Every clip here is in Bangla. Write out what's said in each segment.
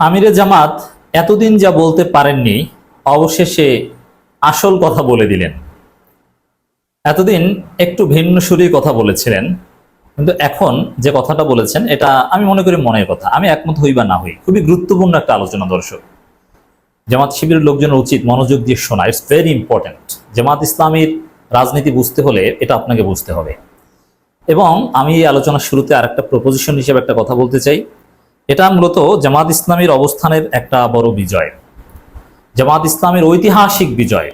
আমিরে জামাত এতদিন যা বলতে পারেননি, অবশেষে আসল কথা বলে দিলেন। এতদিন একটু ভিন্ন সুরেই কথা বলেছিলেন, কিন্তু এখন যে কথাটা বলেছেন, এটা আমি মনে করি মনের কথা। আমি একমত হই বা না হই, খুবই গুরুত্বপূর্ণ একটা আলোচনা, দর্শক। জামাত শিবিরের লোকজনের উচিত মনোযোগ দিয়ে শোনা ইটস ভেরি ইম্পর্ট্যান্ট জামাত ইসলামীর রাজনীতি বুঝতে হলে এটা আপনাকে বুঝতে হবে। এবং আমি এই আলোচনার শুরুতে আরেকটা প্রপোজিশন হিসেবে একটা কথা বলতে চাই। এটা মূলত জামাত ইসলামের অবস্থানের একটা বড় বিজয়। জামাত ইসলামের ঐতিহাসিক বিজয়।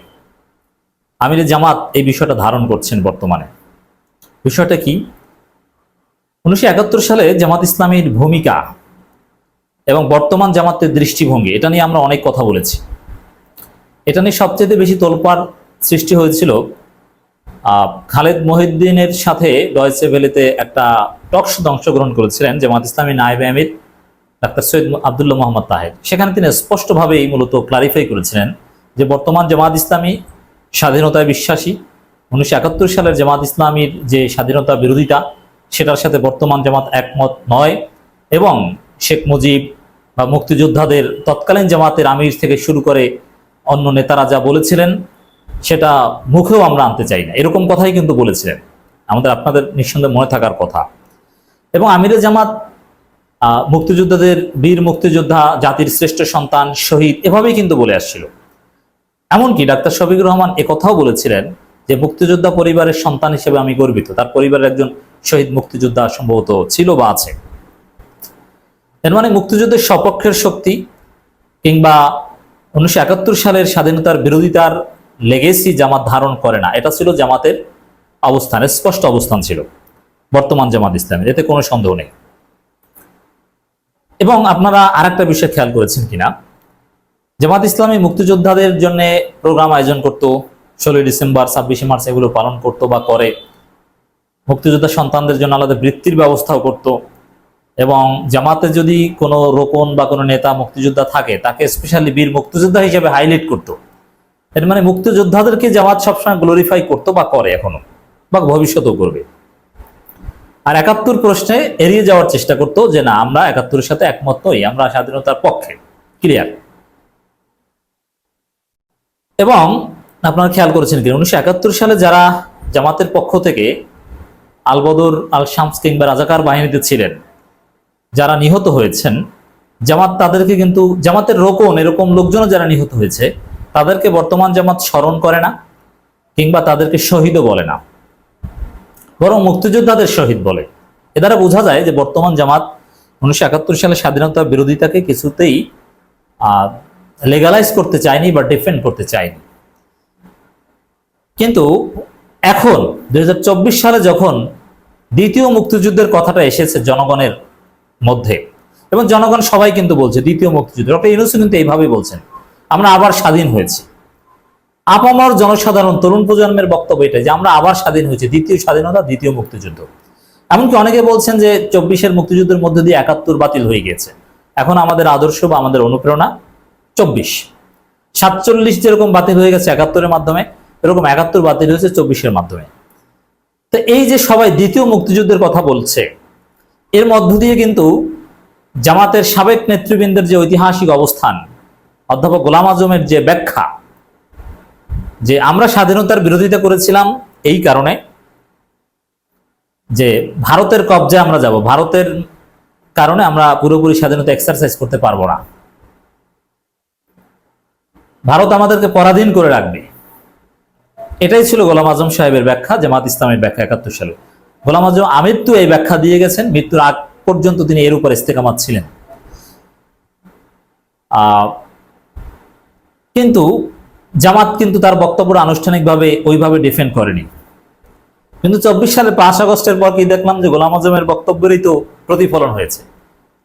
আমির জামাত এই বিষয়টা ধারণ করছেন বর্তমানে। বিষয়টা কি? উনিশশো একাত্তর সালে জামাত ইসলামীর ভূমিকা এবং বর্তমান জামাতের দৃষ্টিভঙ্গি, এটা নিয়ে আমরা অনেক কথা বলেছি। এটা নিয়ে সবচেয়ে বেশি তোলপাড় সৃষ্টি হয়েছিল খালেদ মহিউদ্দিনের সাথে ডয়েসে ভ্যালিতে একটা টকশোতে অংশগ্রহণ করেছিলেন জামাত ইসলামী নায়েব আমির। ডাক্তার সৈয়দ আবদুল্লাহ মোহাম্মদ তাহের। সেখানে তিনি স্পষ্টভাবেই মূলত ক্লারিফাই করেছিলেন যে বর্তমান জামাত ইসলামী স্বাধীনতায় বিশ্বাসী। উনিশশো একাত্তর সালের জামাত ইসলামীর যে স্বাধীনতা বিরোধিতা সেটার সাথে বর্তমান জামাত একমত নয় এবং শেখ মুজিব বা মুক্তিযোদ্ধাদের তৎকালীন জামাতের আমির থেকে শুরু করে অন্য নেতারা যা বলেছিলেন, সেটা মুখেও আমরা আনতে চাই না। এরকম কথাই কিন্তু বলেছিলেন। আমাদের আপনাদের নিঃসন্দেহে মনে থাকার কথা। এবং আমিরে জামাত মুক্তিযোদ্ধাদের বীর মুক্তিযোদ্ধা, জাতির শ্রেষ্ঠ সন্তান, শহীদ, এভাবেই কিন্তু বলে আসছিল। এমনকি ডাক্তার শফিকুর রহমান একথাও বলেছিলেন যে, মুক্তিযোদ্ধা পরিবারের সন্তান হিসেবে আমি গর্বিত। তার পরিবারের একজন শহীদ মুক্তিযোদ্ধা সম্ভবত ছিল বা আছে। এর মানে মুক্তিযুদ্ধের সপক্ষের শক্তি কিংবা উনিশশো একাত্তর সালের স্বাধীনতার বিরোধিতার লেগেসি জামাত ধারণ করে না। এটা ছিল জামাতের অবস্থান স্পষ্ট অবস্থান ছিল। বর্তমান জামাত ইসলামের। এতে কোনো সন্দেহ নেই। এবং আপনারা আরেকটা বিষয় খেয়াল করেছেন কিনা? জামাত ইসলামী মুক্তিযোদ্ধাদের জন্য প্রোগ্রাম আয়োজন করত ষোলোই ডিসেম্বর, ছাব্বিশে মার্চ এগুলো পালন করতো বা করে। মুক্তিযোদ্ধা সন্তানদের জন্য আলাদা বৃত্তির ব্যবস্থাও করত এবং জামাতে যদি কোনো রোপণ বা কোনো নেতা মুক্তিযোদ্ধা থাকে, তাকে স্পেশালি বীর মুক্তিযোদ্ধা হিসেবে হাইলাইট করত। এর মানে মুক্তিযোদ্ধাদেরকে জামাত সবসময় গ্লোরিফাই করতো বা করে এখনও বা ভবিষ্যতেও করবে। আর একাত্তর প্রশ্নে এড়িয়ে যাওয়ার চেষ্টা করতো যে না, আমরা একাত্তরের সাথে একমত নই, আমরা স্বাধীনতার পক্ষে। ক্লিয়ার এবং আপনারা খেয়াল করেছেন কি উনিশশো একাত্তর সালে যারা জামাতের পক্ষ থেকে আলবদর আল শামস কিংবা রাজাকার বাহিনীতে ছিলেন, যারা নিহত হয়েছেন, জামাত তাদেরকে কিন্তু, জামাতের রোকন এরকম লোকজনও যারা নিহত হয়েছে, তাদেরকে বর্তমান জামাত স্মরণ করে না, কিংবা তাদেরকে শহীদও বলে না। বরং মুক্তিযোদ্ধাদের শহীদ বলে। এ দ্বারা বোঝা যায় যে বর্তমান জামাত উনিশশো একাত্তর সালে স্বাধীনতা বিরোধিতাকে কিছুতেই লেগালাইজ করতে চায়নি বা ডিফেন্ড করতে চায়নি। কিন্তু এখন দুই সালে যখন দ্বিতীয় মুক্তিযুদ্ধের কথাটা এসেছে জনগণের মধ্যে, এবং জনগণ সবাই কিন্তু বলছে দ্বিতীয় মুক্তিযুদ্ধ। ডক্টর ইউনুসু কিন্তু এইভাবেই বলছেন, আমরা আবার স্বাধীন হয়েছি। আপামর জনসাধারণ তরুণ প্রজন্মের বক্তব্য এটা যে আমরা আবার স্বাধীন হয়েছে, দ্বিতীয় স্বাধীনতা, দ্বিতীয় মুক্তিযুদ্ধ। এমনকি অনেকে বলছেন যে চব্বিশের মুক্তিযুদ্ধের মধ্যে দিয়ে একাত্তর বাতিল হয়ে গেছে এখন আমাদের আদর্শ বা আমাদের অনুপ্রেরণা চব্বিশ। সাতচল্লিশ যেরকম বাতিল হয়ে গেছে একাত্তরের মাধ্যমে, এরকম একাত্তর বাতিল হয়েছে চব্বিশের মাধ্যমে। তো এই যে সবাই দ্বিতীয় মুক্তিযুদ্ধের কথা বলছে, এর মধ্য দিয়ে কিন্তু জামাতের সাবেক নেতৃবৃন্দের যে ঐতিহাসিক অবস্থান, অধ্যাপক গোলাম আজমের যে ব্যাখ্যা যে আমরা স্বাধীনতার বিরোধিতা করেছিলাম এই কারণে যে ভারতের কবজায় আমরা যাব, ভারতের কারণে আমরা পুরোপুরি স্বাধীনতা এক্সারসাইজ করতে পারব না। ভারত আমাদেরকে পরাধীন করে রাখবে। এটাই ছিল গোলাম আজম সাহেবের ব্যাখ্যা, জামাত ইসলামের ব্যাখ্যা একাত্তর সালে। গোলাম আজম আমৃত্যু এই ব্যাখ্যা দিয়ে গেছেন, মৃত্যুর আগ পর্যন্ত তিনি এর উপর ইস্তেকামাত ছিলেন। কিন্তু জামাত কিন্তু তার বক্তব্য আনুষ্ঠানিকভাবে ওইভাবে ডিফেন্ড করেনি। কিন্তু চব্বিশ সালে পাঁচ আগস্টের পর কি দেখলাম যে গোলাম আজমের বক্তব্যেরই তো প্রতিফলন হয়েছে।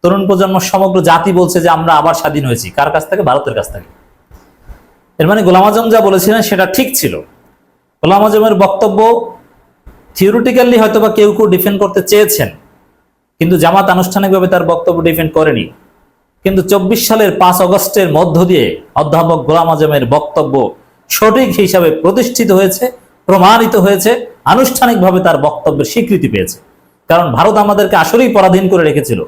তরুণ প্রজন্ম সমগ্র জাতি বলছে যে আমরা আবার স্বাধীন হয়েছি। কার কাছ থেকে? ভারতের কাছ থেকে। এর মানে গোলাম আজম যা বলেছিলেন সেটা ঠিক ছিল। গোলাম আজমের বক্তব্য থিওরিটিক্যালি হয়তো বা কেউ কেউ ডিফেন্ড করতে চেয়েছেন। কিন্তু জামাত আনুষ্ঠানিকভাবে তার বক্তব্য ডিফেন্ড করেনি। কিন্তু চব্বিশ সালের পাঁচ অগস্টের মধ্য দিয়ে অধ্যাপক গোলাম আজমের বক্তব্য সঠিক হিসাবে প্রতিষ্ঠিত হয়েছে, প্রমাণিত হয়েছে, আনুষ্ঠানিকভাবে তার বক্তব্যের স্বীকৃতি পেয়েছে। কারণ ভারত আমাদেরকে আসলেই পরাধীন করে রেখেছিল।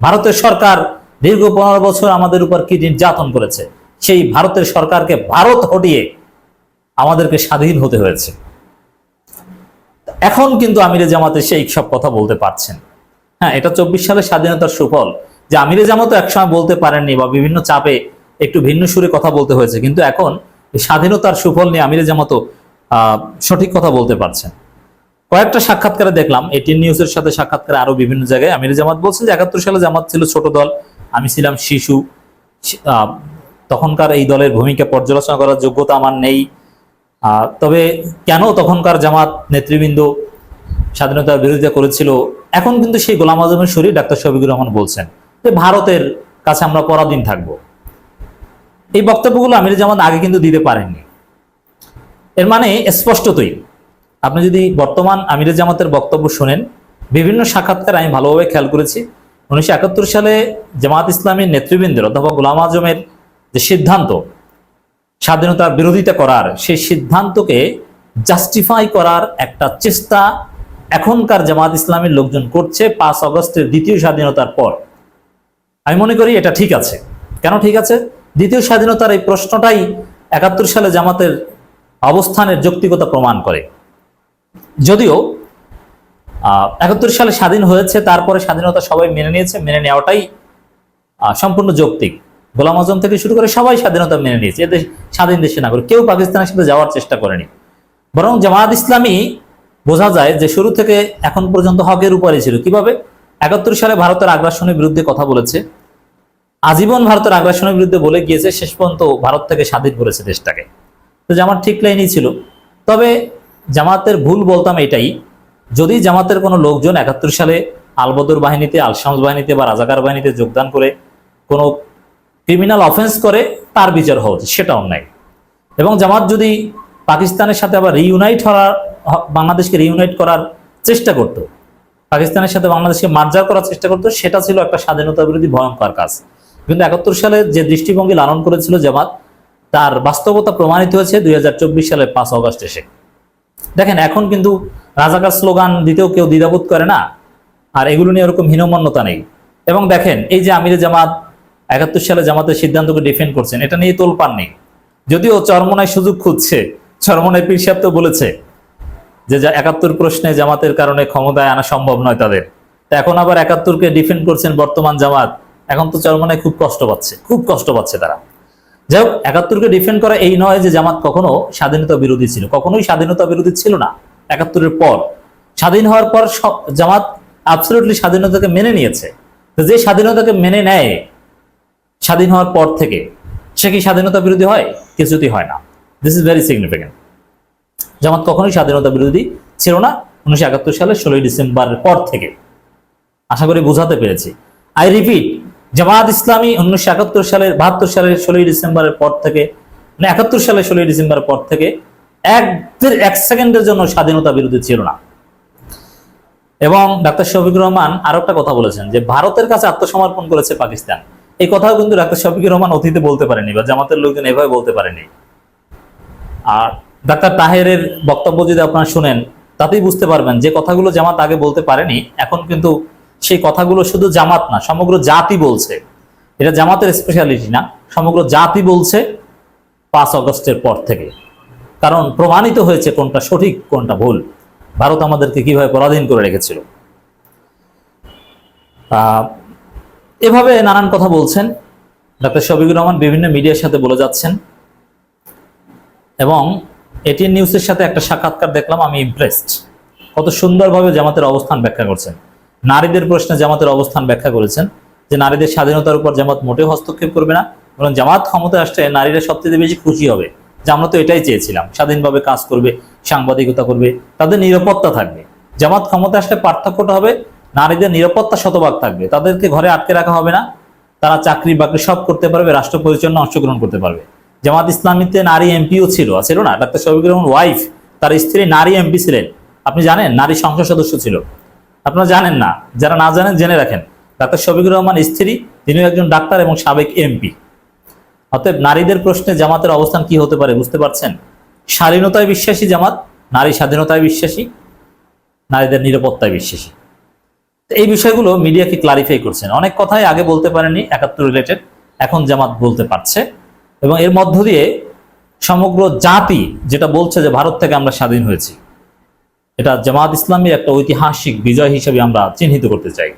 ভারতের সরকার দীর্ঘ পনেরো বছর আমাদের উপর কি নির্যাতন করেছে, সেই ভারতের সরকারকে ভারত হটিয়ে আমাদেরকে স্বাধীন হতে হয়েছে। এখন কিন্তু আমিরে জামাতে সেই সব কথা বলতে পারছেন। হ্যাঁ এটা চব্বিশ সালের স্বাধীনতার সুফল। যে আমিরে জামাতও একসময় বলতে পারেননি বা বিভিন্ন চাপে একটু ভিন্ন সুরে কথা বলতে হয়েছে। কিন্তু এখন স্বাধীনতার সুফল নিয়ে আমিরে জামাতও সঠিক কথা বলতে পারছেন। কয়েকটা সাক্ষাৎকারে দেখলাম, এটিএন নিউজের সাথে সাক্ষাৎকারে আরও বিভিন্ন জায়গায় আমির জামাত বলছেন যে, একাত্তর সালে জামাত ছিল ছোট দল, আমি ছিলাম শিশু তখনকার এই দলের ভূমিকা পর্যালোচনা করার যোগ্যতা আমার নেই। তবে কেন তখনকার জামাত নেতৃবৃন্দ স্বাধীনতার বিরোধিতা করেছিল? এখন কিন্তু সেই গোলাম আজমের শরীর ডাক্তার শফিকুর রহমান বলছেন। ভারতের কাছে আমরা পরাধীন থাকব। এই বক্তব্যগুলো আমির জামাত আগে কিন্তু দিতে পারেননি। এর মানে স্পষ্টতই, আপনি যদি বর্তমান আমির জামাতের বক্তব্য শোনেন, বিভিন্ন সাক্ষাৎকার আমি ভালোভাবে খেয়াল করেছি। উনিশশো একাত্তর সালে জামাত ইসলামীর নেতৃবৃন্দের অথবা গোলাম আজমের যে সিদ্ধান্ত, স্বাধীনতার বিরোধিতা করার সেই সিদ্ধান্তকে জাস্টিফাই করার একটা চেষ্টা এখনকার জামাত ইসলামের লোকজন করছে পাঁচ অগস্টের দ্বিতীয় স্বাধীনতার পর। আমি মনে করি এটা ঠিক আছে। কেন ঠিক আছে? দ্বিতীয় স্বাধীনতার এই প্রশ্নটাই একাত্তর সালে জামাতের অবস্থানের যৌক্তিকতা প্রমাণ করে। যদিও একাত্তর সালে স্বাধীন হয়েছে, তারপরে স্বাধীনতা সবাই মেনে নিয়েছে, মেনে নেওয়াটাই সম্পূর্ণ যৌক্তিক। গোলাম আজম থেকে শুরু করে সবাই স্বাধীনতা মেনে নিয়েছে এদের স্বাধীন দেশে না করে কেউ পাকিস্তানের সাথে যাওয়ার চেষ্টা করেনি। বরং জামায়াত ইসলামী বোঝা যায় যে শুরু থেকে এখন পর্যন্ত হকের উপরে ছিল। কীভাবে? একাত্তর সালে ভারতের আগ্রাসনের বিরুদ্ধে কথা বলেছে। আজীবন ভারতের আগ্রাসনের বিরুদ্ধে বলে গিয়েছে, শেষ পর্যন্ত ভারত থেকে স্বাধীন করেছে দেশটাকে। তো জামাত ঠিক লাইনই ছিল। তবে জামাতের ভুল বলতাম এটাই, যদি জামাতের কোনো লোকজন একাত্তর সালে আলবদর বাহিনীতে আলশামস বাহিনীতে বা রাজাকার বাহিনীতে যোগদান করে কোনো ক্রিমিনাল অফেন্স করে, তার বিচার হওয়া উচিত, সেটা অন্যায়। এবং জামাত যদি পাকিস্তানের সাথে আবার রিউনাইট হওয়ার, বাংলাদেশকে রিউনাইট করার চেষ্টা করত পাকিস্তানের সাথে বাংলাদেশকে মার্জার করার চেষ্টা করতো, সেটা ছিল একটা স্বাধীনতা বিরোধী ভয়ঙ্কর কাজ। কিন্তু একাত্তর সালে যে দৃষ্টিভঙ্গি লালন করেছিল জামাত, তার বাস্তবতা প্রমাণিত হয়েছে দুই সালের পাঁচ অগস্ট এসে। দেখেন, এখন কিন্তু রাজাকার স্লোগান দিতেও কেউ দ্বিধাবোধ করে না, আর এগুলো নিয়ে ওরকম হীনমন্যতা নেই। এবং দেখেন, এই যে আমিরে জামাত একাত্তর সালে জামাতের সিদ্ধান্তকে ডিফেন্ড করছেন, এটা নিয়ে তোলপান নেই। যদিও চরমনায় সুযোগ খুঁজছে, চরমনায় পীর সাহেব তো বলেছে যে একাত্তর প্রশ্নে জামাতের কারণে ক্ষমতায় আনা সম্ভব নয় তাদের। তা এখন আবার একাত্তরকে ডিফেন্ড করছেন বর্তমান জামাত। এখন তো চরমনায় খুব কষ্ট পাচ্ছে, খুব কষ্ট পাচ্ছে তারা। যাই হোক একাত্তরকে ডিফেন্ড করা এই নয় যে জামাত কখনো স্বাধীনতা বিরোধী ছিল, কখনোই স্বাধীনতা বিরোধী ছিল না একাত্তরের পর। স্বাধীন হওয়ার পর জামাত অ্যাবসলিউটলি স্বাধীনতাকে মেনে নিয়েছে। যে স্বাধীনতাকে মেনে নেয় স্বাধীন হওয়ার পর থেকে, সে কি স্বাধীনতা বিরোধী হয়? কিছুতেই হয় না। This is very significant Jamaat কখনোই স্বাধীনতা বিরোধী ছিল না উনিশশো একাত্তর সালের ষোলোই ডিসেম্বরের পর থেকে। আশা করি বোঝাতে পেরেছি। আই রিপিট জামাত ইসলামী উনিশশো একাত্তর সালের বাহাত্তর সালের ষোলোই ডিসেম্বরের পর থেকে মানে একাত্তর সালের ষোলোই ডিসেম্বরের পর থেকে এক এক সেকেন্ডের জন্য স্বাধীনতা বিরোধী ছিল না। এবং ডাক্তার শফিকুর রহমান আরও একটা কথা বলেছেন যে ভারতের কাছে আত্মসমর্পণ করেছে পাকিস্তান। এই কথাও কিন্তু ডাক্তার শফিকুর রহমান অতীতে বলতে পারেনি বা জামাতের লোকজন এভাবে বলতে পারেনি। আর ডাক্তার তাহেরের বক্তব্য যদি আপনারা শুনেন, তাতেই বুঝতে পারবেন যে কথাগুলো জামাত আগে বলতে পারেনি, এখন কিন্তু সেই কথাগুলো শুধু জামাত না, সমগ্র জাতি বলছে। এটা জামাতের স্পেশালিটি না, সমগ্র জাতি বলছে পাঁচ অগস্টের পর থেকে। কারণ প্রমাণিত হয়েছে কোনটা সঠিক, কোনটা ভুল। ভারত আমাদেরকে কীভাবে পরাধীন করে রেখেছিল। এভাবে নানান কথা বলছেন। ডাক্তার শফিকুর রহমান বিভিন্ন মিডিয়ার সাথে বলে যাচ্ছেন। এবং এটিএন নিউজের সাথে একটা সাক্ষাৎকার দেখলাম, আমি ইমপ্রেসড কত সুন্দরভাবে জামাতের অবস্থান ব্যাখ্যা করছেন। নারীদের প্রশ্নে জামাতের অবস্থান ব্যাখ্যা করেছেন যে নারীদের স্বাধীনতার উপর জামাত মোটেও হস্তক্ষেপ করবে না, বরং জামাত ক্ষমতায় আসলে নারীরা সবচেয়ে বেশি খুশি হবে। যে আমরা তো এটাই চেয়েছিলাম, স্বাধীনভাবে কাজ করবে, সাংবাদিকতা করবে, তাদের নিরাপত্তা থাকবে। জামাত ক্ষমতা আসলে পার্থক্যটা হবে, নারীদের নিরাপত্তা শতভাগ থাকবে। তাদেরকে ঘরে আটকে রাখা হবে না, তারা চাকরি বাকরি সব করতে পারবে, রাষ্ট্র পরিচালনা অংশগ্রহণ করতে পারবে। জামাত ইসলামীতে নারী এমপিও ছিল ছিল না। ডাক্তার শফিকুর রহমান ওয়াইফ তার স্ত্রী নারী এমপি ছিলেন। আপনি জানেন নারী সংসদ সদস্য ছিল। আপনারা জানেন না, যারা না জানেন জেনে রাখেন। ডাক্তার শফিকুর রহমান স্ত্রী, তিনিও একজন ডাক্তার এবং সাবেক এমপি। অতএব নারীদের প্রশ্নে জামাতের অবস্থান কি হতে পারে বুঝতে পারছেন? স্বাধীনতায় বিশ্বাসী জামাত, নারী স্বাধীনতায় বিশ্বাসী, নারীদের নিরাপত্তায় বিশ্বাসী। এই বিষয়গুলো মিডিয়াকে ক্লারিফাই করছেন। অনেক কথাই আগে বলতে পারেনি একাত্তর রিলেটেড এখন জামাত বলতে পারছে। এবং এর মধ্য দিয়ে সমগ্র জাতি যেটা বলছে যে ভারত থেকে আমরা স্বাধীন হয়েছি, এটা জামাত ইসলামীর একটা ঐতিহাসিক বিজয় হিসেবে আমরা চিহ্নিত করতে চাই।